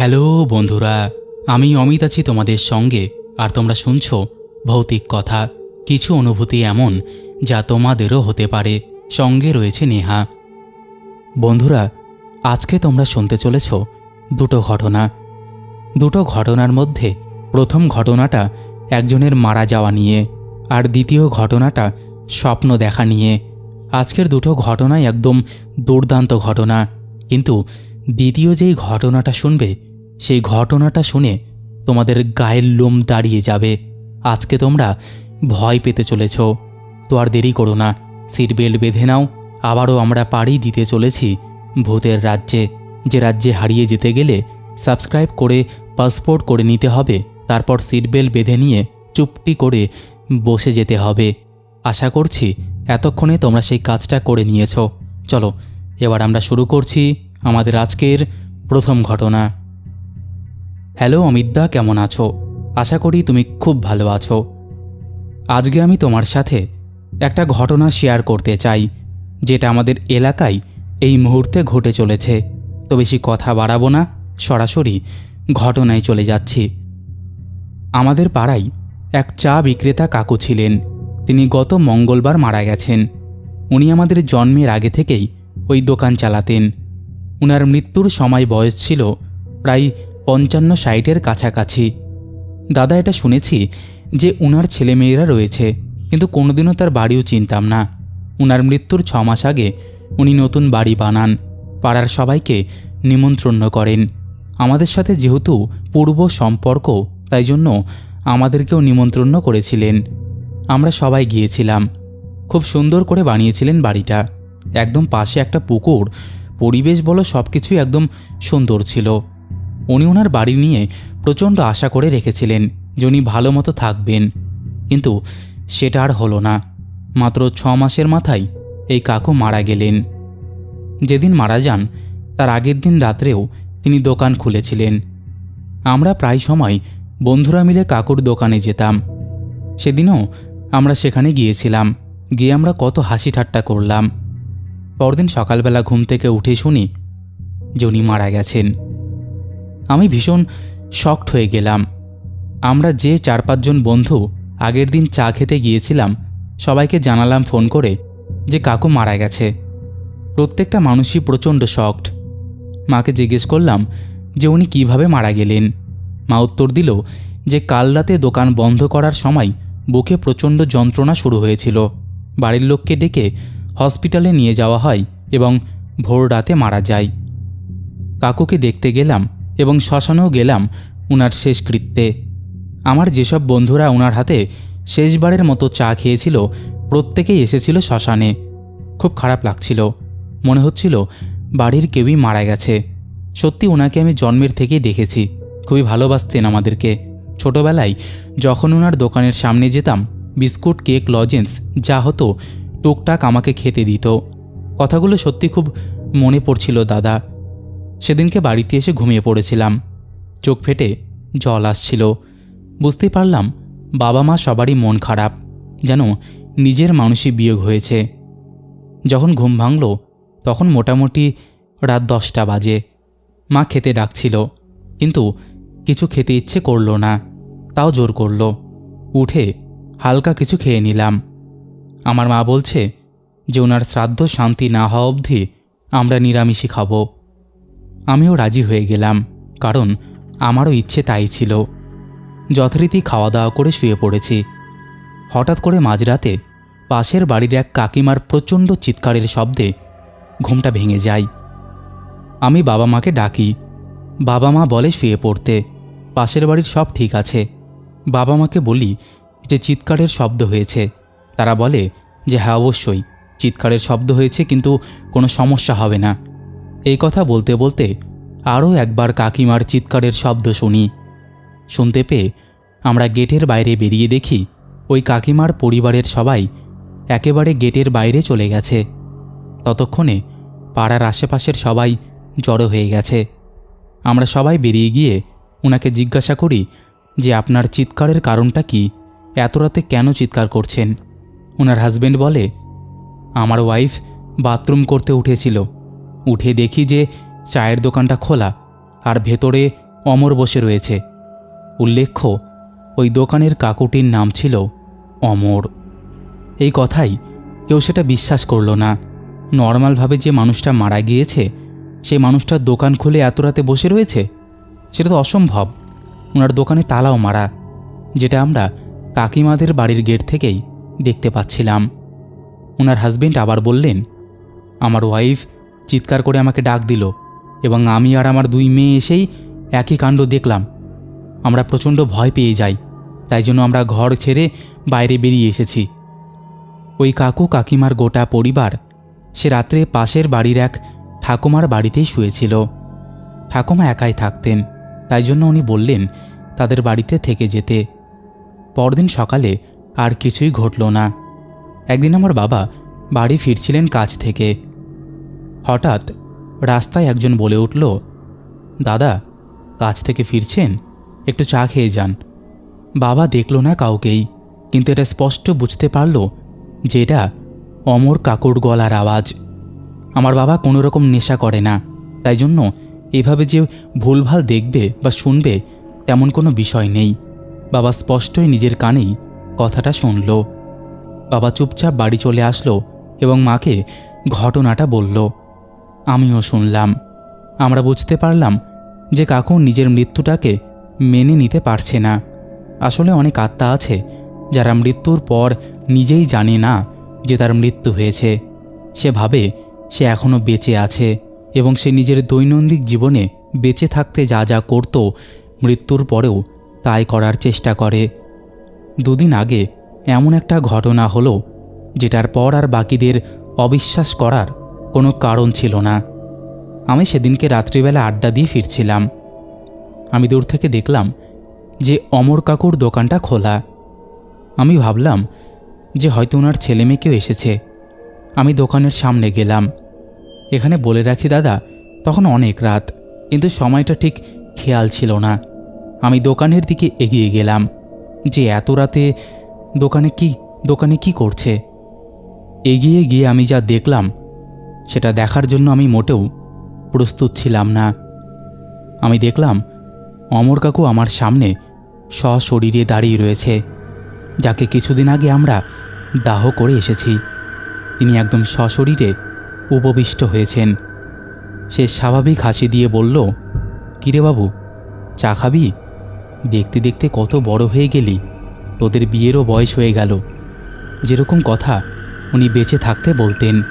Hello বন্ধুরা, আমি অমিত আছি তোমাদের সঙ্গে, আর তোমরা শুনছো ভৌতিক কথা, কিছু অনুভূতি এমন যা তোমাদেরও হতে পারে। সঙ্গে রয়েছে নেহা। বন্ধুরা, আজকে তোমরা শুনতে চলেছ দুটো ঘটনা। দুটো ঘটনার মধ্যে প্রথম ঘটনাটা একজনের মারা যাওয়া নিয়ে, আর দ্বিতীয় ঘটনাটা স্বপ্ন দেখা নিয়ে। আজকের দুটো ঘটনাই একদম দুর্দান্ত ঘটনা, কিন্তু দ্বিতীয় যেই ঘটনাটা শুনবে সেই ঘটনাটা শুনে তোমাদের গায়ের লোম দাঁড়িয়ে যাবে। আজকে তোমরা ভয় পেতে চলেছ। তো আর দেরি করো না। সিট বেল্ট বেঁধে নাও। আবারও আমরা পাড়ি দিতে চলেছি ভূতের রাজ্যে। যে রাজ্যে হারিয়ে যেতে গেলে সাবস্ক্রাইব করে পাসপোর্ট করে নিতে হবে। তারপর সিট বেল্ট বেঁধে নিয়ে চুপটি করে বসে যেতে হবে। আশা করছি এতক্ষণে তোমরা সেই কাজটা করে নিয়েছো। চলো, এবার আমরা শুরু করছি আমাদের আজকের প্রথম ঘটনা। হ্যালো অমিতদা, কেমন আছো? আশা করি তুমি খুব ভালো আছো। আজকে আমি তোমার সাথে একটা ঘটনা শেয়ার করতে চাই, যেটা আমাদের এলাকায় এই মুহূর্তে ঘটে চলেছে। তো বেশি কথা বাড়াবো না, সরাসরি ঘটনায় চলে যাচ্ছি। আমাদের পাড়ায় এক চা বিক্রেতা কাকু ছিলেন। তিনি গত মঙ্গলবার মারা গেছেন। উনি আমাদের জন্মের আগে থেকেই ওই দোকান চালাতেন। উনার মৃত্যুর সময় বয়স ছিল প্রায় পঞ্চান্ন ষাটের কাছাকাছি। দাদা, এটা শুনেছি যে উনার ছেলেমেয়েরা রয়েছে, কিন্তু কোনোদিনও তার বাড়িও চিনতাম না। উনার মৃত্যুর ছ মাস আগে উনি নতুন বাড়ি বানান, পাড়ার সবাইকে নিমন্ত্রণ করেন। আমাদের সাথে যেহেতু পূর্ব সম্পর্ক, তাই জন্য আমাদেরকেও নিমন্ত্রণ করেছিলেন। আমরা সবাই গিয়েছিলাম। খুব সুন্দর করে বানিয়েছিলেন বাড়িটা। একদম পাশে একটা পুকুর, পরিবেশ বলো সব কিছুই একদম সুন্দর ছিল। উনি ওনার বাড়ি নিয়ে প্রচণ্ড আশা করে রেখেছিলেন যে উনি ভালো মতো থাকবেন। কিন্তু সেটা আর হলো না। মাত্র ছ মাসের মাথায় এই কাকু মারা গেলেন। যেদিন মারা যান, তার আগের দিন রাত্রেও তিনি দোকান খুলেছিলেন। আমরা প্রায় সময় বন্ধুরা মিলে কাকুর দোকানে যেতাম। সেদিনও আমরা সেখানে গিয়েছিলাম, গিয়ে আমরা কত হাসি ঠাট্টা করলাম। পরদিন সকালবেলা ঘুম থেকে উঠে শুনি যে উনি মারা গেছেন। আমি ভীষণ শক্ট হয়ে গেলাম। আমরা যে চার পাঁচজন বন্ধু আগের দিন চা খেতে গিয়েছিলাম, সবাইকে জানালাম ফোন করে যে কাকু মারা গেছে। প্রত্যেকটা মানুষই প্রচণ্ড শক্ট মাকে জিজ্ঞেস করলাম যে উনি কীভাবে মারা গেলেন। মা উত্তর দিল যে কাল রাতে দোকান বন্ধ করার সময় বুকে প্রচণ্ড যন্ত্রণা শুরু হয়েছিল। বাড়ির লোককে ডেকে হসপিটালে নিয়ে যাওয়া হয় এবং ভোর রাতে মারা যায়। কাকুকে দেখতে গেলাম এবং শ্মশানেও গেলাম উনার শেষকৃত্যে। আমার যেসব বন্ধুরা উনার হাতে শেষবারের মতো চা খেয়েছিল, প্রত্যেকেই এসেছিল শ্মশানে। খুব খারাপ লাগছিল। মনে হচ্ছিল বাড়ির কেউই মারা গেছে। সত্যি ওনাকে আমি জন্মের থেকেই দেখেছি। খুবই ভালোবাসতেন আমাদেরকে। ছোটবেলায় যখন ওনার দোকানের সামনে যেতাম, বিস্কুট, কেক, লজেন্স, যা হতো, টুকটাক আমাকে খেতে দিত। কথাগুলো সত্যি খুব মনে পড়ছিল দাদা। সেদিনকে বাড়িতে এসে ঘুমিয়ে পড়েছিলাম। চোখ ফেটে জল আসছিল। বুঝতে পারলাম, বাবা মা সবারই মন খারাপ, যেন নিজের মানুষই বিয়োগ হয়েছে। যখন ঘুম ভাঙল, তখন মোটামুটি রাত দশটা বাজে। মা খেতে ডাকছিল, কিন্তু কিছু খেতে ইচ্ছে করল না, তাও জোর করল। উঠে হালকা কিছু খেয়ে নিলাম। আমার মা বলছে যে, ওনার শ্রাদ্ধ শান্তি না হওয়া অবধি আমরা নিরামিষই খাব। আমিও রাজি হয়ে গেলাম, কারণ আমারও ইচ্ছে তাই ছিল। যথারীতি খাওয়া দাওয়া করে শুয়ে পড়েছি। হঠাৎ করে মাঝরাতে পাশের বাড়ির এক কাকিমার প্রচণ্ড চিৎকারের শব্দে ঘুমটা ভেঙে যায়। আমি বাবা মাকে ডাকি, বাবা মা বলে শুয়ে পড়তে, পাশের বাড়ির সব ঠিক আছে। বাবা মাকে বলি যে চিৎকারের শব্দ হয়েছে। তারা বলে যে হ্যাঁ অবশ্যই, চিৎকারের শব্দ হয়েছে, কিন্তু কোনো সমস্যা হবে না। এই কথা বলতে বলতে আরও একবার কাকিমার চিৎকারের শব্দ শুনি। শুনতে পেয়ে আমরা গেটের বাইরে বেরিয়ে দেখি ওই কাকিমার পরিবারের সবাই একেবারে গেটের বাইরে চলে গেছে। ততক্ষণে পাড়ার আশেপাশের সবাই জড়ো হয়ে গেছে। আমরা সবাই বেরিয়ে গিয়ে ওনাকে জিজ্ঞাসা করি যে আপনার চিৎকারের কারণটা কি? এত রাতে কেন চিৎকার করছেন? ওনার হাজব্যান্ড বলে, আমার ওয়াইফ বাথরুম করতে উঠেছিল। উঠে দেখি যে চায়ের দোকানটা খোলা আর ভেতরে অমর বসে রয়েছে। উল্লেখ্য, ওই দোকানের কাকুটির নাম ছিল অমর। এই কথাই কেউ সেটা বিশ্বাস করল না। নর্মালভাবে যে মানুষটা মারা গিয়েছে সেই মানুষটার দোকান খুলে এত রাতে বসে রয়েছে? সেটা তো অসম্ভব। ওনার দোকানে তালাও মারা, যেটা আমরা কাকিমাদের বাড়ির গেট থেকেই দেখতে পাচ্ছিলাম। ওনার হাজবেন্ড আবার বললেন, আমার ওয়াইফ চিৎকার করে আমাকে ডাক দিল এবং আমি আর আমার দুই মেয়ে এসেই একই কাণ্ড দেখলাম। আমরা প্রচণ্ড ভয় পেয়ে যাই, তাই জন্য আমরা ঘর ছেড়ে বাইরে বেরিয়ে এসেছি। ওই কাকু কাকিমার গোটা পরিবার সে রাত্রে পাশের বাড়ির এক ঠাকুমার বাড়িতেই শুয়েছিল। ঠাকুমা একাই থাকতেন, তাই জন্য উনি বললেন তাদের বাড়িতে থেকে যেতে। পরদিন সকালে আর কিছুই ঘটল না। একদিন আমার বাবা বাড়ি ফিরছিলেন কাজ থেকে। হঠাৎ রাস্তায় একজন বলে উঠল, দাদা কাজ থেকে ফিরছেন? একটু চা খেয়ে যান। বাবা দেখল না কাউকেই, কিন্তু এটা স্পষ্ট বুঝতে পারল যে এটা অমর কাকুর গলার আওয়াজ। আমার বাবা কোনো রকম নেশা করে না, তাই জন্য এভাবে যে ভুলভাল দেখবে বা শুনবে তেমন কোনো বিষয় নেই। বাবা স্পষ্টই নিজের কানেই কথাটা শুনল। বাবা চুপচাপ বাড়ি চলে আসলো এবং মাকে ঘটনাটা বলল। আমিও শুনলাম। আমরা বুঝতে পারলাম যে কাকু নিজের মৃত্যুটাকে মেনে নিতে পারছে না। আসলে অনেক আত্মা আছে যারা মৃত্যুর পর নিজেই জানে না যে তার মৃত্যু হয়েছে। সে ভাবে সে এখনও বেঁচে আছে এবং সে নিজের দৈনন্দিন জীবনে বেঁচে থাকতে যা যা করত, মৃত্যুর পরেও তাই করার চেষ্টা করে। দুদিন আগে এমন একটা ঘটনা হলো, যেটার পর আর বাকিদের অবিশ্বাস করার কোনো কারণ ছিল না। আমি সেদিনকে রাত্রিবেলা আড্ডা দিয়ে ফিরছিলাম। আমি দূর থেকে দেখলাম যে অমর কাকুর দোকানটা খোলা। আমি ভাবলাম যে হয়তো ওনার ছেলে মেয়েকেও এসেছে। আমি দোকানের সামনে গেলাম। এখানে বলে রাখি, দাদা, তখন অনেক রাত, কিন্তু সময়টা ঠিক খেয়াল ছিল না। আমি দোকানের দিকে এগিয়ে গেলাম যে এত রাতে দোকানে কি দোকানে কি করছে? এগিয়ে গিয়ে আমি যা দেখলাম সেটা দেখার জন্য আমি মোটেও প্রস্তুত ছিলাম না। আমি দেখলাম অমর কাকু আমার সামনে সশরীরে দাঁড়িয়ে রয়েছে, যাকে কিছুদিন আগে আমরা দাহ করে এসেছি। তিনি একদম সশরীরে উপবিষ্ট হয়েছেন। সে স্বাভাবিক হাসি দিয়ে বলল, কিরে বাবু, চা খাবি? দেখতে দেখতে কত বড় হয়ে গেলি। তোদের বিয়েরও বয়স হয়ে গেল। যেরকম কথা উনি বেঁচে থাকতে বলতেন।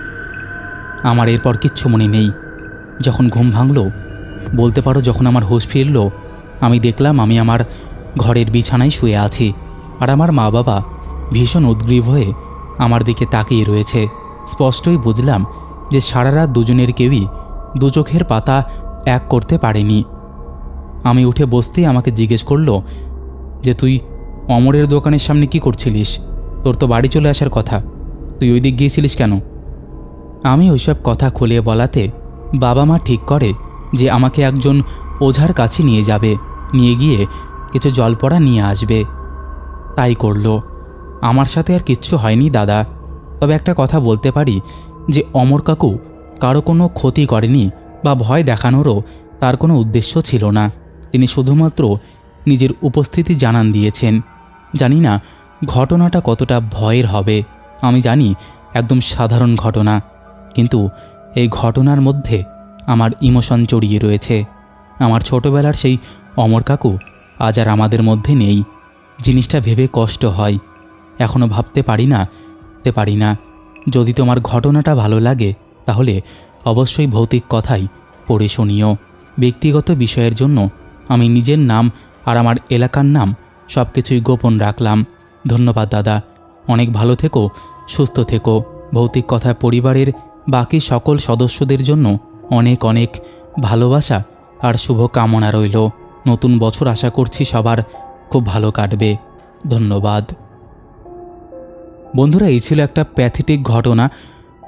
আমার এরপর কিচ্ছু মনে নেই। যখন ঘুম ভাঙল, বলতে পারো যখন আমার হোশ ফিরল, আমি দেখলাম আমি আমার ঘরের বিছানায় শুয়ে আছি আর আমার মা বাবা ভীষণ উদ্গ্রীব হয়ে আমার দিকে তাকিয়ে রয়েছে। স্পষ্টই বুঝলাম যে সারা রাত দুজনের কেউই দু চোখের পাতা এক করতে পারেনি। আমি উঠে বসতেই আমাকে জিজ্ঞেস করল যে, তুই অমরের দোকানের সামনে কি করছিলিস? তোর তো বাড়ি চলে আসার কথা। তুই ওই দিক গিয়েছিলিস কেন? আমি ওইসব কথা খুলে বলাতে বাবা মা ঠিক করে যে আমাকে একজন ওঝার কাছে নিয়ে যাবে, নিয়ে গিয়ে কিছু জলপড়া নিয়ে আসবে। তাই করল। আমার সাথে আর কিচ্ছু হয়নি দাদা। তবে একটা কথা বলতে পারি যে অমর কাকু কারও কোনো ক্ষতি করেনি বা ভয় দেখানোরও তার কোনো উদ্দেশ্য ছিল না। তিনি শুধুমাত্র নিজের উপস্থিতি জানান দিয়েছেন। জানি না ঘটনাটা কতটা ভয়ের হবে। আমি জানি একদম সাধারণ ঘটনা। কিন্তু এই ঘটনার মধ্যে আমার ইমোশন জড়িয়ে রয়েছে। আমার ছোটবেলার সেই অমর কাকু আজ আর আমাদের মধ্যে নেই। জিনিসটা ভেবে কষ্ট হয়। এখনও ভাবতে পারি না তে পারি না। যদি তোমার ঘটনাটা ভালো লাগে, তাহলে অবশ্যই ভৌতিক কথাই পড়ে শুনিও। ব্যক্তিগত বিষয়ের জন্য আমি নিজের নাম আর আমার এলাকার নাম সব কিছুই গোপন রাখলাম। ধন্যবাদ দাদা। অনেক ভালো থেকো, সুস্থ থেকো। ভৌতিক কথা পরিবারের বাকি সকল সদস্যদের জন্য অনেক অনেক ভালোবাসা আর শুভ কামনা রইল। নতুন বছর আশা করছি সবার খুব ভালো কাটবে। ধন্যবাদ। বন্ধুরা, এই ছিল একটা প্যাথেটিক ঘটনা।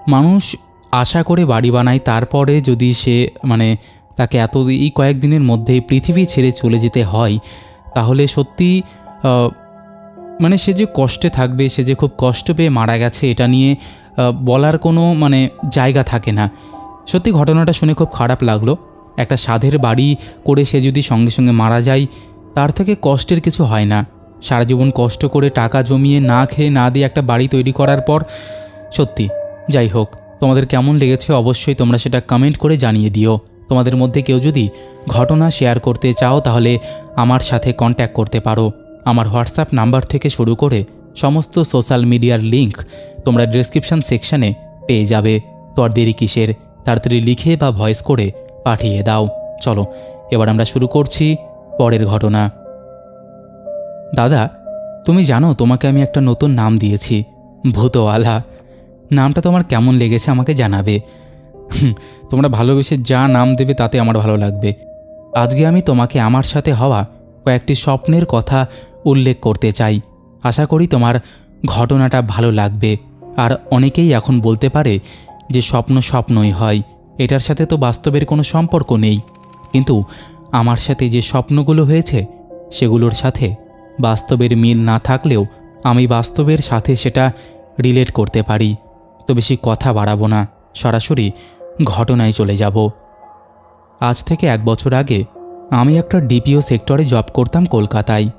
মানুষ আশা করে বাড়ি বানায়, তারপরে যদি সে মানে তাকে এত এই কয়েকদিনের মধ্যে পৃথিবী ছেড়ে চলে যেতে হয়, তাহলে সত্যি মানে সে যে কষ্টে থাকবে, সে যে খুব কষ্ট পেয়ে মারা গেছে, এটা নিয়ে বলার কোনো মানে জায়গা থাকে না। সত্যি ঘটনাটা শুনে খুব খারাপ লাগল। একটা সাধের বাড়ি করে সে যদি সঙ্গে সঙ্গে মারা যায়, তার থেকে কষ্টের কিছু হয় না। সারা জীবন কষ্ট করে টাকা জমিয়ে না খেয়ে না দিয়ে একটা বাড়ি তৈরি করার পর, সত্যি, যাই হোক, তোমাদের কেমন লেগেছে অবশ্যই তোমরা সেটা কমেন্ট করে জানিয়ে দিও। তোমাদের মধ্যে কেউ যদি ঘটনা শেয়ার করতে চাও, তাহলে আমার সাথে কন্ট্যাক্ট করতে পারো। আমার হোয়াটসঅ্যাপ নাম্বার থেকে শুরু করে সমস্ত সোশ্যাল মিডিয়ার লিংক তোমরা ডিসক্রিপশন সেকশনে পেয়ে যাবে। তো আর দেরি কিসের? তাড়াতাড়ি লিখে বা ভয়েস করে পাঠিয়ে দাও। চলো, এবার আমরা শুরু করছি পরের ঘটনা। দাদা, তুমি জানো তোমাকে আমি একটা নতুন নাম দিয়েছি, ভূতওয়ালা। নামটা তোমার কেমন লেগেছে আমাকে জানাবে। তোমরা ভালোবেসে যা নাম দেবে তাতে আমার ভালো লাগবে। আজকে আমি তোমাকে আমার সাথে হওয়া কয়েকটি স্বপ্নের কথা উল্লেখ করতে চাই। আশা করি তোমার ঘটনাটা ভালো লাগবে। আর অনেকেই এখন বলতে পারে যে স্বপ্ন স্বপ্নই হয়। এটার সাথে তো বাস্তবের কোনো সম্পর্ক নেই। কিন্তু আমার সাথে যে স্বপ্নগুলো হয়েছে, সেগুলোর সাথে বাস্তবের মিল না থাকলেও আমি বাস্তবের সাথে সেটা রিলেট করতে পারি। তো বেশি কথা বাড়াবো না। সরাসরি ঘটনায় চলে যাব। আজ থেকে এক বছর আগে আমি একটা ডিপিও সেক্টরে জব করতাম কলকাতায়।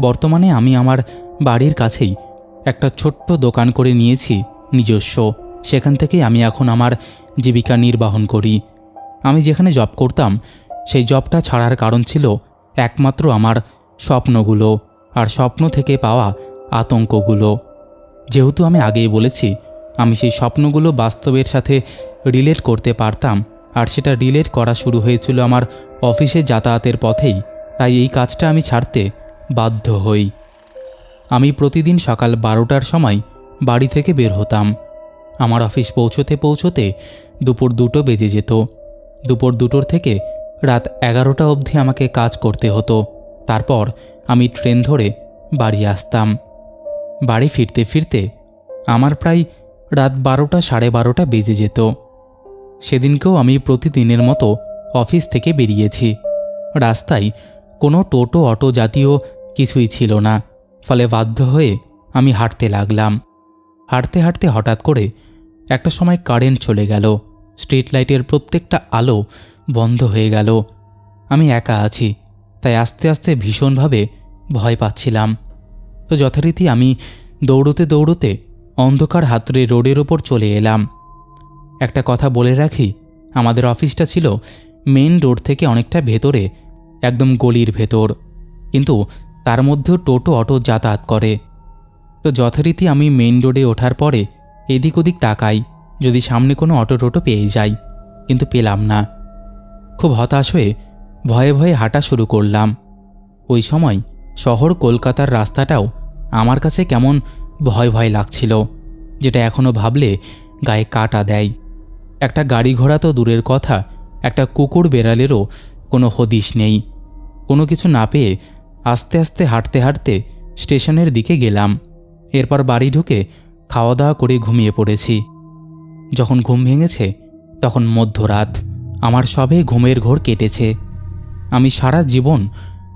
বর্তমানে আমি আমার বাড়ির কাছেই একটা ছোট্ট দোকান করে নিয়েছি, নিজস্ব। সেখান থেকেই আমি এখন আমার জীবিকা নির্বাহন করি। আমি যেখানে জব করতাম, সেই জবটা ছাড়ার কারণ ছিল একমাত্র আমার স্বপ্নগুলো আর স্বপ্ন থেকে পাওয়া আতঙ্কগুলো। যেহেতু আমি আগেই বলেছি, আমি সেই স্বপ্নগুলো বাস্তবের সাথে রিলেট করতে পারতাম আর সেটা রিলেট করা শুরু হয়েছিল আমার অফিসে যাতায়াতের পথেই, তাই এই কাজটা আমি ছাড়তে বাধ্য হই। আমি প্রতিদিন সকাল বারোটার সময় বাড়ি থেকে বের হতাম। আমার অফিস পৌঁছোতে পৌঁছোতে দুপুর দুটো বেজে যেত। দুপুর দুটোর থেকে রাত এগারোটা অবধি আমাকে কাজ করতে হতো। তারপর আমি ট্রেন ধরে বাড়ি আসতাম। বাড়ি ফিরতে ফিরতে আমার প্রায় রাত বারোটা সাড়ে বারোটা বেজে যেত। সেদিনকেও আমি প্রতিদিনের মতো অফিস থেকে বেরিয়েছি। রাস্তায় কোনো টোটো, অটো জাতীয় কিছুই ছিল না, ফলে বাধ্য হয়ে আমি হাঁটতে লাগলাম। হাঁটতে হাঁটতে হঠাৎ করে একটা সময় কারেন্ট চলে গেল, স্ট্রিট লাইটের প্রত্যেকটা আলো বন্ধ হয়ে গেল। আমি একা আছি, তাই আস্তে আস্তে ভীষণভাবে ভয় পাচ্ছিলাম। তো যথারীতি আমি দৌড়তে দৌড়তে অন্ধকার হাতড়ে রোডের ওপর চলে এলাম। একটা কথা বলে রাখি, আমাদের অফিসটা ছিল মেন রোড থেকে অনেকটা ভেতরে, একদম গলির ভেতর। কিন্তু তার মধ্যেও টোটো অটো যাতায়াত করে। তো যথারীতি আমি মেন রোডে ওঠার পরে এদিক ওদিক তাকাই, যদি সামনে কোনো অটো টোটো পেয়ে যাই, কিন্তু পেলাম না। খুব হতাশ হয়ে ভয়ে ভয়ে হাঁটা শুরু করলাম। ওই সময় শহর কলকাতার রাস্তাটাও আমার কাছে কেমন ভয় ভয় লাগছিল, যেটা এখনও ভাবলে গায়ে কাটা দেয়। একটা গাড়ি ঘোড়া তো দূরের কথা, একটা কুকুর বেড়ালেরও কোনো হদিশ নেই। কোনো কিছু না পেয়ে আস্তে আস্তে হাঁটতে হাঁটতে স্টেশনের দিকে গেলাম। এরপর বাড়ি ঢুকে খাওয়া দাওয়া করে ঘুমিয়ে পড়েছি। যখন ঘুম ভেঙেছে, তখন মধ্যরাত, আমার সবে ঘুমের ঘোর কেটেছে। আমি সারা জীবন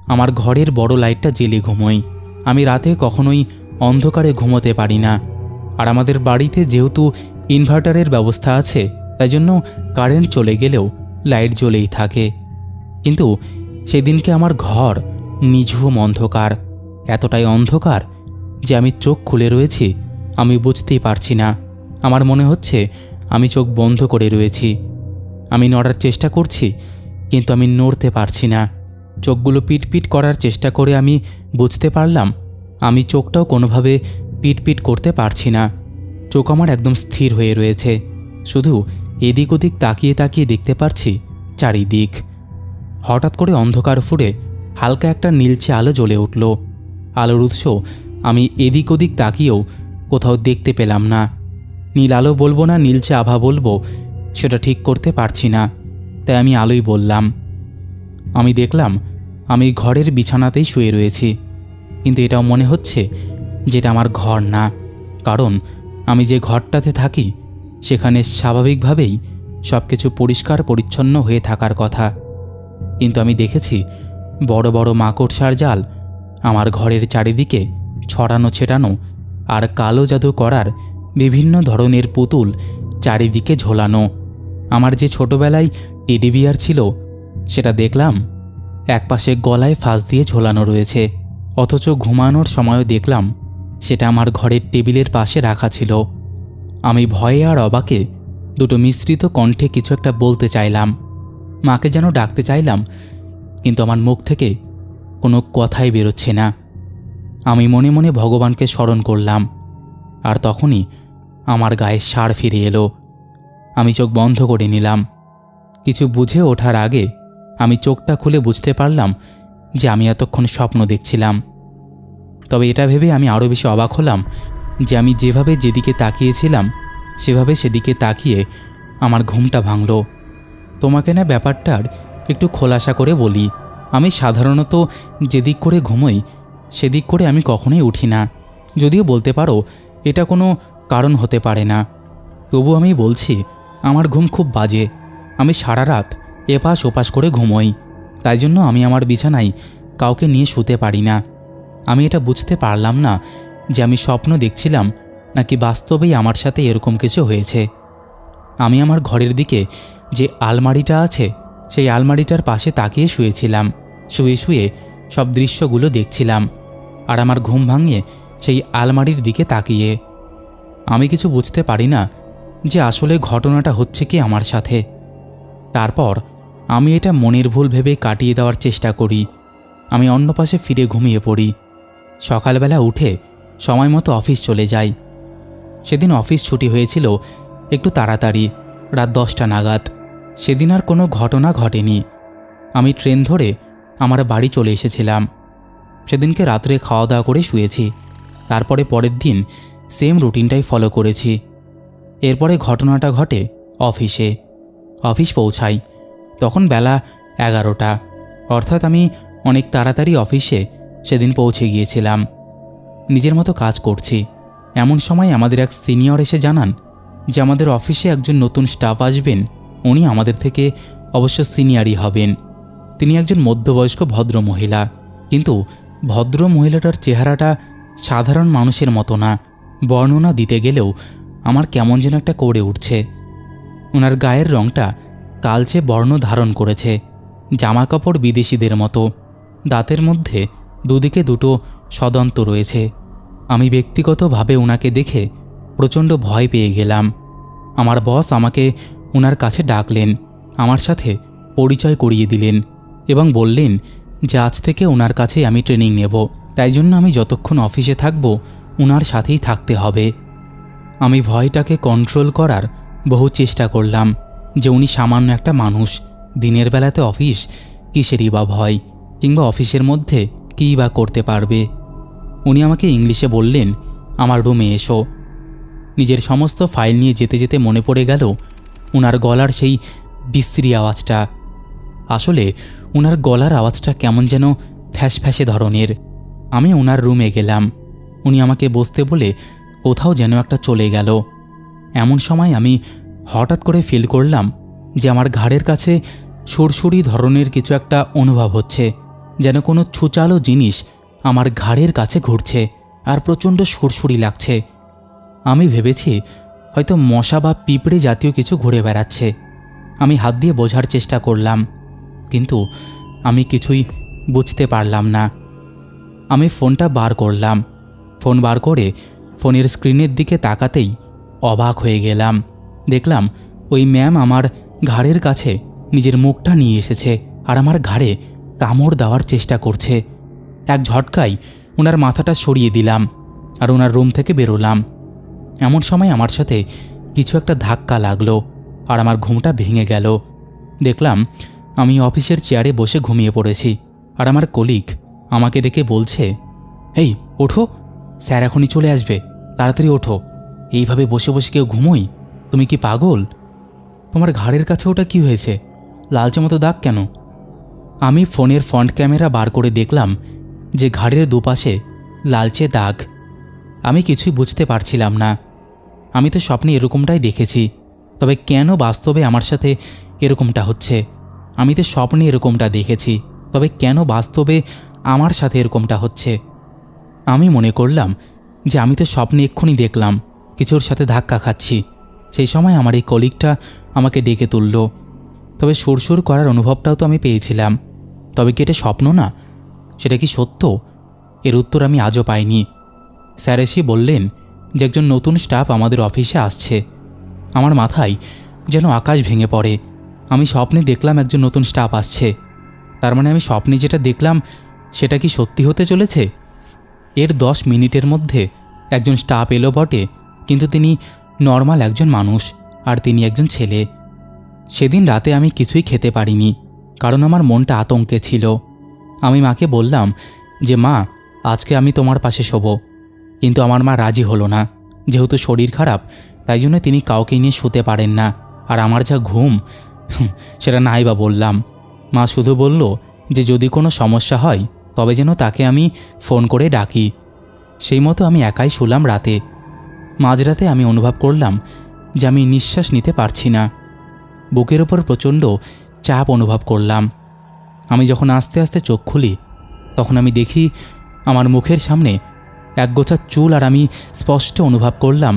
আমার ঘরের বড় লাইটটা জেলে ঘুমোই। আমি রাতে কখনোই অন্ধকারে ঘুমোতে পারি না। আর আমাদের বাড়িতে যেহেতু ইনভার্টারের ব্যবস্থা আছে তাই জন্য কারেন্ট চলে গেলেও লাইট জ্বলেই থাকে। কিন্তু সেদিনকে আমার ঘর নিঝুম অন্ধকার। এতটাই অন্ধকার যে আমি চোখ খুলে রয়েছি, আমি বুঝতেই পারছি না। আমার মনে হচ্ছে আমি চোখ বন্ধ করে রয়েছি। আমি নড়ার চেষ্টা করছি, কিন্তু আমি নড়তে পারছি না। চোখগুলো পিটপিট করার চেষ্টা করে আমি বুঝতে পারলাম, আমি চোখটাও কোনোভাবে পিটপিট করতে পারছি না। চোখ আমার একদম স্থির হয়ে রয়েছে। শুধু এদিক ওদিক তাকিয়ে তাকিয়ে দেখতে পারছি চারিদিক। হঠাৎ করে অন্ধকার ফুরে হালকা একটা নীলচে আলো জ্বলে উঠল। আলোর উৎস আমি এদিক ওদিক তাকিয়েও কোথাও দেখতে পেলাম না। নীল আলো বলব না নীলচে আভা বলব, সেটা ঠিক করতে পারছি না, তাই আমি আলোই বললাম। আমি দেখলাম আমি ঘরের বিছানাতেই শুয়ে রয়েছি, কিন্তু এটাও মনে হচ্ছে যেটা আমার ঘর না, কারণ আমি যে ঘরটাতে থাকি সেখানে স্বাভাবিকভাবেই সব কিছু পরিষ্কার পরিচ্ছন্ন হয়ে থাকার কথা। কিন্তু আমি দেখেছি বড় বড় মাকড়সার জাল আমার ঘরের চারিদিকে ছড়ানো ছেটানো আর কালো জাদু করার বিভিন্ন ধরনের পুতুল চারিদিকে ঝোলানো। আমার যে ছোটবেলায় টেডিবিয়ার ছিল, সেটা দেখলাম একপাশে গলায় ফাঁস দিয়ে ঝোলানো রয়েছে। অথচ ঘুমানোর সময়ও দেখলাম সেটা আমার ঘরের টেবিলের পাশে রাখা ছিল। আমি ভয়ে আর অবাকে দুটো মিশ্রিত কণ্ঠে কিছু একটা বলতে চাইলাম। মাকে যেন ডাকতে চাইলাম, কিন্তু আমার মুখ থেকে কোনো কথাই বেরোচ্ছে না। আমি মনে মনে ভগবানকে স্মরণ করলাম, আর তখনই আমার গায়ে সার ফিরে এলো। আমি চোখ বন্ধ করে নিলাম। কিছু বুঝে ওঠার আগে আমি চোখটা খুলে বুঝতে পারলাম যে আমি এতক্ষণ স্বপ্ন দেখছিলাম। তবে এটা ভেবে আমি আরও বেশি অবাক হলাম যে আমি যেভাবে যেদিকে তাকিয়েছিলাম, সেভাবে সেদিকে তাকিয়ে আমার ঘুমটা ভাঙল। তোমাকে না ব্যাপারটার একটু খোলাসা করে বলি, আমি সাধারণত যেদিক করে ঘুমোই, সেদিক করে আমি কখনোই উঠি না। যদিও বলতে পারো, এটা কোনো কারণ হতে পারে না। তবু আমি বলছি, আমার ঘুম খুব বাজে। আমি সারা রাত এপাশ ওপাশ করে ঘুমোই। তাই জন্য আমি আমার বিছানায় কাউকে নিয়ে শুতে পারি না। আমি এটা বুঝতে পারলাম না যে আমি স্বপ্ন দেখছিলাম, নাকি বাস্তবেই আমার সাথে এরকম কিছু হয়েছে? আমি আমার ঘরের দিকে যে আলমারিটা আছে, সেই আলমারিটার পাশে তাকিয়ে শুয়েছিলাম। শুয়ে শুয়ে সব দৃশ্যগুলো দেখছিলাম, আর আমার ঘুম ভাঙিয়ে সেই আলমারির দিকে তাকিয়ে। আমি কিছু বুঝতে পারি না যে আসলে ঘটনাটা হচ্ছে কি আমার সাথে। তারপর আমি এটা মনের ভুল ভেবে কাটিয়ে দেওয়ার চেষ্টা করি। আমি অন্য পাশে ফিরে ঘুমিয়ে পড়ি। সকালবেলা উঠে সময় মতো অফিস চলে যাই। সেদিন অফিস ছুটি হয়েছিল একটু তাড়াতাড়ি, রাত দশটা নাগাদ। সেদিন আর কোনো ঘটনা ঘটেনি। আমি ট্রেন ধরে আমার বাড়ি চলে এসেছিলাম। সেদিনকে রাত্রে খাওয়া দাওয়া করে শুয়েছি। তারপরে পরের দিন সেম রুটিনটাই ফলো করেছি। এরপরে ঘটনাটা ঘটে অফিসে। অফিস পৌঁছাই। তখন বেলা এগারোটা। অর্থাৎ আমি অনেক তাড়াতাড়ি অফিসে সেদিন পৌঁছে গিয়েছিলাম। নিজের মতো কাজ করছি। এমন সময় আমাদের এক সিনিয়র এসে জানান যে আমাদের অফিসে একজন নতুন স্টাফ আসবেন। উনি আমাদের থেকে অবশ্য সিনিয়রই হবেন। তিনি একজন মধ্যবয়স্ক ভদ্র মহিলা। কিন্তু ভদ্র মহিলাটার চেহারাটা সাধারণ মানুষের মতো না। বর্ণনা দিতে গেলেও আমার কেমন যেন একটা করে উঠছে। ওনার গায়ের রঙটা কালচে বর্ণ ধারণ করেছে। জামা কাপড় বিদেশিদের মতো। দাঁতের মধ্যে দুদিকে দুটো সদন্ত রয়েছে। আমি ব্যক্তিগতভাবে ওনাকে দেখে প্রচণ্ড ভয় পেয়ে গেলাম। আমার বস আমাকে ওনার কাছে ডাকলেন, আমার সাথে পরিচয় করিয়ে দিলেন এবং বললেন যে আজ থেকে ওনার কাছে আমি ট্রেনিং নেব, তাই জন্য আমি যতক্ষণ অফিসে থাকব ওনার সাথেই থাকতে হবে। আমি ভয়টাকে কন্ট্রোল করার বহু চেষ্টা করলাম যে উনি সামান্য একটা মানুষ, দিনের বেলাতে অফিস কিসেরই বা ভয়, কিংবা অফিসের মধ্যে কী বা করতে পারবে? উনি আমাকে ইংলিশে বললেন, আমার রুমে এসো। নিজের সমস্ত ফাইল নিয়ে যেতে যেতে মনে পড়ে গেল ওনার গলার সেই বিশ্রী আওয়াজটা। আসলে ওনার গলার আওয়াজটা কেমন যেন ফ্যাস ফ্যাসে ধরনের। আমি ওনার রুমে গেলাম। উনি আমাকে বসতে বলে কোথাও যেন একটা চলে গেল। এমন সময় আমি হঠাৎ করে ফিল করলাম যে আমার ঘাড়ের কাছে সুরসুরি ধরনের কিছু একটা অনুভব হচ্ছে। যেন কোনো ছুচালো জিনিস আমার ঘাড়ের কাছে ঘুরছে আর প্রচণ্ড সুরসুরি লাগছে। আমি ভেবেছি হয়তো মশা বা পিঁপড়ে জাতীয় কিছু ঘুরে বেড়াচ্ছে। আমি হাত দিয়ে বোঝার চেষ্টা করলাম, কিন্তু আমি কিছুই বুঝতে পারলাম না। আমি ফোনটা বার করলাম। ফোন বার করে ফোনের স্ক্রিনের দিকে তাকাতেই অবাক হয়ে গেলাম। দেখলাম ওই ম্যাম আমার ঘাড়ের কাছে নিজের মুখটা নিয়ে এসেছে আর আমার ঘাড়ে কামড় দেওয়ার চেষ্টা করছে। এক ঝটকায় ওনার মাথাটা সরিয়ে দিলাম আর ওনার রুম থেকে বেরোলাম। এমন সময় আমার সাথে কিছু একটা ধাক্কা লাগল আর আমার ঘুমটা ভেঙে গেল। দেখলাম আমি অফিসের চেয়ারে বসে ঘুমিয়ে পড়েছি আর আমার কলিগ আমাকে ডেকে বলছে, এই, ওঠো। স্যার এখনই চলে আসবে। তাড়াতাড়ি ওঠো। এইভাবে বসে বসে কেউ ঘুমোই? তুমি কি পাগল? তোমার ঘাড়ের কাছে ওটা কি হয়েছে? লালচে মতো দাগ কেন? আমি ফোনের ফ্রন্ট ক্যামেরা বার করে দেখলাম যে ঘাড়ের দুপাশে লালচে দাগ। আমি কিছুই বুঝতে পারছিলাম না। আমি তো স্বপ্নে এরকমটাই দেখেছি, তবে কেন বাস্তবে আমার সাথে এরকমটা হচ্ছে? আমি তো স্বপ্নে এরকমটা দেখেছি, তবে কেন বাস্তবে আমার সাথে এরকমটা হচ্ছে? আমি মনে করলাম যে আমি তো স্বপ্নে এক্ষুনি দেখলাম, কিছুর সাথে ধাক্কা খাচ্ছি। সেই সময় আমার এই কলিগটা আমাকে ডেকে তুলল। তবে সুরসুর করার অনুভবটাও তো আমি পেয়েছিলাম। তবে কি এটা স্বপ্ন না? সেটা কি সত্য? এর উত্তর আমি আজও পাইনি। স্যার এসে বললেন যে একজন নতুন স্টাফ আমাদের অফিসে আসছে। আমার মাথায় যেন আকাশ ভেঙে পড়ে। আমি স্বপ্নে দেখলাম একজন নতুন স্টাফ আসছে। তার মানে আমি স্বপ্নে যেটা দেখলাম, সেটা কি সত্যি হতে চলেছে? এর দশ মিনিটের মধ্যে একজন স্টাফ এলো বটে, কিন্তু তিনি নর্মাল একজন মানুষ, আর তিনি একজন ছেলে। সেদিন রাতে আমি কিছুই খেতে পারিনি, কারণ আমার মনটা আতঙ্কে ছিল। আমি মাকে বললাম যে, মা, আজকে আমি তোমার পাশে শোবো। কিন্তু আমার মা রাজি হলো না। যেহেতু শরীর খারাপ, তাই জন্য তিনি কাউকে নিয়ে শুতে পারেন না। আর আমার যা ঘুম সেটা নাই বা বললাম। মা শুধু বলল যে, যদি কোনো সমস্যা হয়, তবে যেন তাকে আমি ফোন করে ডাকি। সেই মতো আমি একাই শুলাম রাতে। মাঝরাতে আমি অনুভব করলাম যে, আমি নিঃশ্বাস নিতে পারছি না। বুকের ওপর প্রচণ্ড চাপ অনুভব করলাম। আমি যখন আস্তে আস্তে চোখ খুলি, তখন আমি দেখি আমার মুখের সামনে একগোছা চুল আর আমি স্পষ্ট অনুভব করলাম,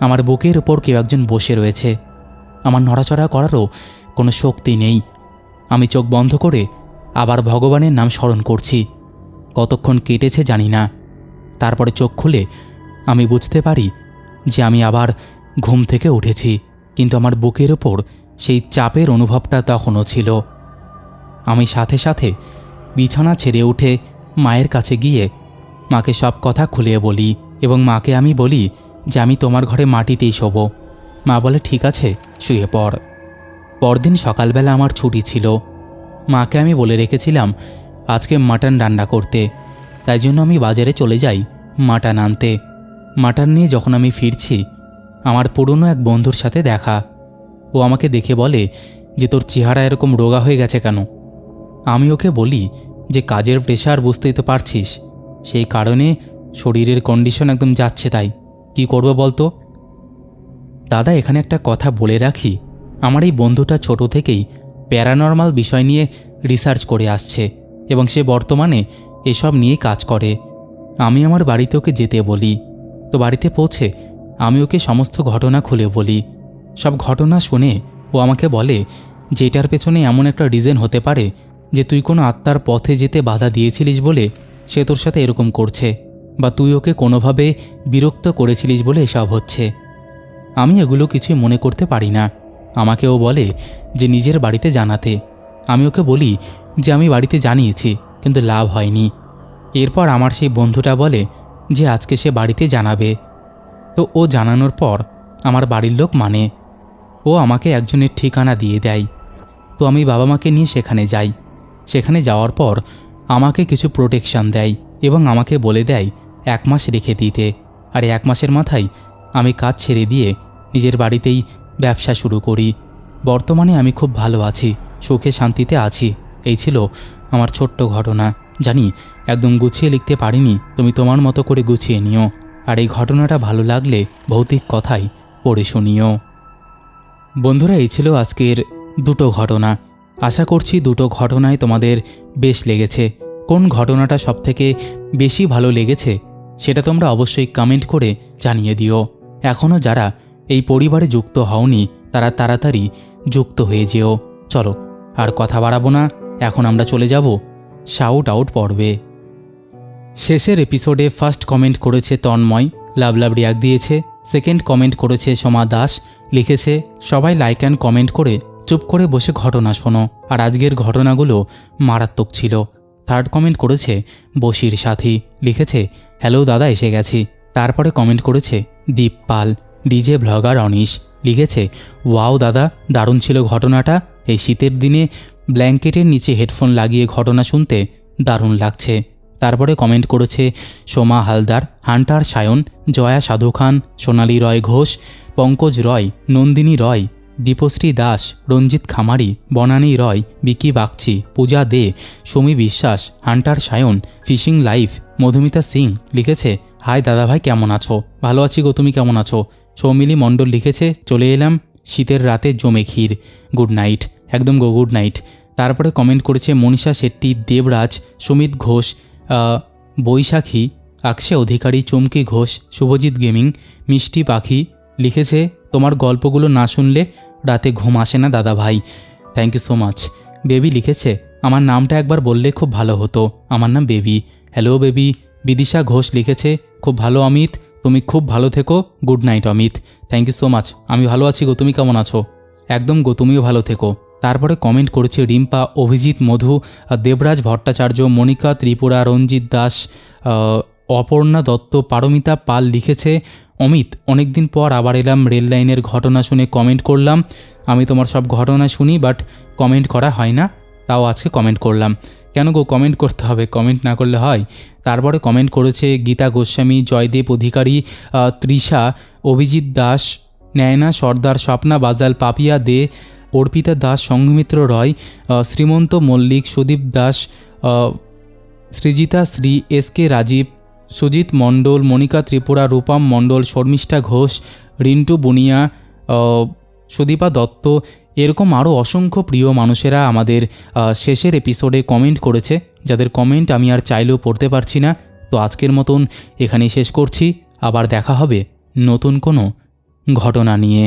আমার বুকের ওপর কেউ একজন বসে রয়েছে। আমার নড়াচড়া করারও কোনো শক্তি নেই। আমি চোখ বন্ধ করে আবার ভগবানের নাম স্মরণ করছি। কতক্ষণ কেটেছে জানি না। তারপরে চোখ খুলে আমি বুঝতে পারি যে আমি আবার ঘুম থেকে উঠেছি, কিন্তু আমার বুকের ওপর সেই চাপের অনুভবটা তখনও ছিল। আমি সাথে সাথে বিছানা ছেড়ে উঠে মায়ের কাছে গিয়ে মাকে সব কথা খুলিয়ে বলি এবং মাকে আমি বলি যে আমি তোমার ঘরে মাটিতেই শোব। মা বলে, ঠিক আছে, শুয়ে পড়। পরদিন সকালবেলা আমার ছুটি ছিল। মাকে আমি বলে রেখেছিলাম, আজকে মাটন রান্না করতে। তাই জন্য আমি বাজারে চলে যাই মাটন আনতে। মাটন নিয়ে যখন আমি ফিরছি, আমার পুরনো এক বন্ধুর সাথে দেখা। ও আমাকে দেখে বলে যে তোর চেহারা এরকম রোগা হয়ে গেছে কেন? আমি ওকে বলি যে কাজের প্রেশার বুঝতেই তো পারছিস। সেই কারণে শরীরের কন্ডিশন একদম যাচ্ছে তাই। কি করব বলতো? দাদা, এখানে একটা কথা বলে রাখি। আমার এই বন্ধুটা ছোট থেকেই প্যারানর্মাল বিষয় নিয়ে রিসার্চ করে আসছে এবং সে বর্তমানে এসব নিয়ে কাজ করে। আমি আমার বাড়িতে ওকে যেতে বলি। তো বাড়িতে পৌঁছে আমি ওকে সমস্ত ঘটনা খুলে বলি। সব ঘটনা শুনে ও আমাকে বলে যে এটার পেছনে এমন একটা রিজন হতে পারে যে তুই কোনো আত্মার পথে যেতে বাধা দিয়েছিলিস বলে সে তোর সাথে এরকম করছে বা তুই ওকে কোনোভাবে বিরক্ত করেছিলিস বলে এসব হচ্ছে। আমি এগুলো কিছুই মনে করতে পারি না। আমাকে ও বলে যে নিজের বাড়িতে জানাতে। আমি ওকে বলি যে আমি বাড়িতে জানিয়েছি, কিন্তু লাভ হয়নি। এরপর আমার সেই বন্ধুটা বলে যে আজকে সে বাড়িতে জানাবে। তো ও জানানোর পর আমার বাড়ির লোক মানে। ও আমাকে একজনের ঠিকানা দিয়ে দেয়। তো আমি বাবা মাকে নিয়ে সেখানে যাই। সেখানে যাওয়ার পর আমাকে কিছু প্রোটেকশন দেয় এবং আমাকে বলে দেয় এক মাস রেখে দিতে। আর এক মাসের মাথায় আমি কাজ ছেড়ে দিয়ে নিজের বাড়িতেই ব্যবসা শুরু করি। বর্তমানে আমি খুব ভালো আছি, সুখে শান্তিতে আছি। এই ছিল আমার ছোট্ট ঘটনা। জানি একদম গুছিয়ে লিখতে পারিনি, তুমি তোমার মতো করে গুছিয়ে নিও। আর এই ঘটনাটা ভালো লাগলে ভৌতিক কথাই পড়ে শুনিও। বন্ধুরা, এই ছিল আজকের দুটো ঘটনা। আশা করছি দুটো ঘটনায় তোমাদের বেশ লেগেছে। কোন ঘটনাটা সবথেকে বেশি ভালো লেগেছে সেটা তোমরা অবশ্যই কমেন্ট করে জানিয়ে দিও। এখনও যারা এই পরিবারে যুক্ত হওনি, তারা তাড়াতাড়ি যুক্ত হয়ে যেও। চলো, আর কথা বাড়াবো না। এখন আমরা চলে যাব শাউট আউট পর্বে। শেষের এপিসোডে ফার্স্ট কমেন্ট করেছে তন্ময়। লাভ লাভ রিয়াক দিয়েছে। সেকেন্ড কমেন্ট করেছে সোমা দাস। লিখেছে, সবাই লাইক অ্যান্ড কমেন্ট করে চুপ করে বসে ঘটনা শোনো। আর আজকের ঘটনাগুলো মারাত্মক ছিল। থার্ড কমেন্ট করেছে, বসির সাথী। লিখেছে হ্যালো দাদা, এসে গেছি। তারপরে কমেন্ট করেছে, দীপ পাল ডিজে ব্লগার অনিশ। লিখেছে ওয়াও দাদা, দারুণ ছিল ঘটনাটা। এই শীতের দিনে ব্ল্যাঙ্কেটের নিচে হেডফোন লাগিয়ে ঘটনা শুনতে দারুণ লাগছে। তারপরে কমেন্ট করেছে সোমা হালদার, হান্টার সায়ন, জয়া সাধু খান, সোনালী রয় ঘোষ, পঙ্কজ রয়, নন্দিনী রয়, দীপশ্রী দাস, রঞ্জিত খামারি, বনানী রয়, বিকি Bagchi, Puja De, Sumi Biswas, hunter Sayan, fishing life, Madhumita Singh লিখেছে, হাই দাদাভাই, কেমন আছো? ভালো আছি গো, তুমি কেমন আছো? সৌমিলি মণ্ডল লিখেছে, চলে এলাম, শীতের রাতে জমে ক্ষীর গুড নাইট একদম গো গুড নাইট তারপরে কমেন্ট করেছে মনীষা শেট্টি, দেবরাজ, সুমিত ঘোষ বৈশাখী আকশে অধিকারী চমকি ঘোষ, শুভজিৎ গেমিং, মিষ্টি পাখি লিখেছে, তোমার গল্পগুলো না শুনলে রাতে ঘুম আসে না, দাদা ভাই। Thank you so much baby লিখেছে, আমার নামটা একবার বললে খুব ভালো হতো। আমার নাম baby. Hello baby. Bidisha Ghosh লিখেছে, খুব ভালো, অমিত। তুমি খুব ভালো থেকো। Good night Amit. Thank you so much আমি ভালো আছি গো, তুমি কেমন আছো? একদম গো, তুমিও ভালো থেকো। তারপরে কমেন্ট করেছে রিম্পা, অভিজিৎ, মধু, দেবরাজ ভট্টাচার্য, মনিকা, ত্রিপুরা, রঞ্জিত দাস অপর্ণা দত্ত, পারমিতা পাল লিখেছে, অমিত, অনেকদিন পর আবার এলাম, রেল লাইনের ঘটনা শুনে কমেন্ট করলাম। আমি তোমার সব ঘটনা শুনি, বাট কমেন্ট করা হয় না, তাও আজকে কমেন্ট করলাম। কেন গো, কমেন্ট করতে হবে, কমেন্ট না করলে হয়? তারপরে কমেন্ট করেছে গীতা গোস্বামী, জয়দেব অধিকারী তৃষা, অভিজিৎ দাস, ন্যায়না, সর্দার, স্বপ্না, বাজাল, পাপিয়া দে অর্পিতা দাস সংঘমিত্র রয় শ্রীমন্ত মল্লিক, সুদীপ দাস সৃজিতা শ্রী, এস কে রাজীব, সুজিত মণ্ডল, মনিকা ত্রিপুরা, রূপম মণ্ডল, শর্মিষ্ঠা ঘোষ, রিন্টু বুনিয়া সুদীপা দত্ত, এরকম আরও অসংখ্য প্রিয় মানুষেরা আমাদের শেষের এপিসোডে কমেন্ট করেছে, যাদের কমেন্ট আমি আর চাইলেও পড়তে পারছি না। তো আজকের মতন এখানেই শেষ করছি, আবার দেখা হবে নতুন কোনো ঘটনা নিয়ে।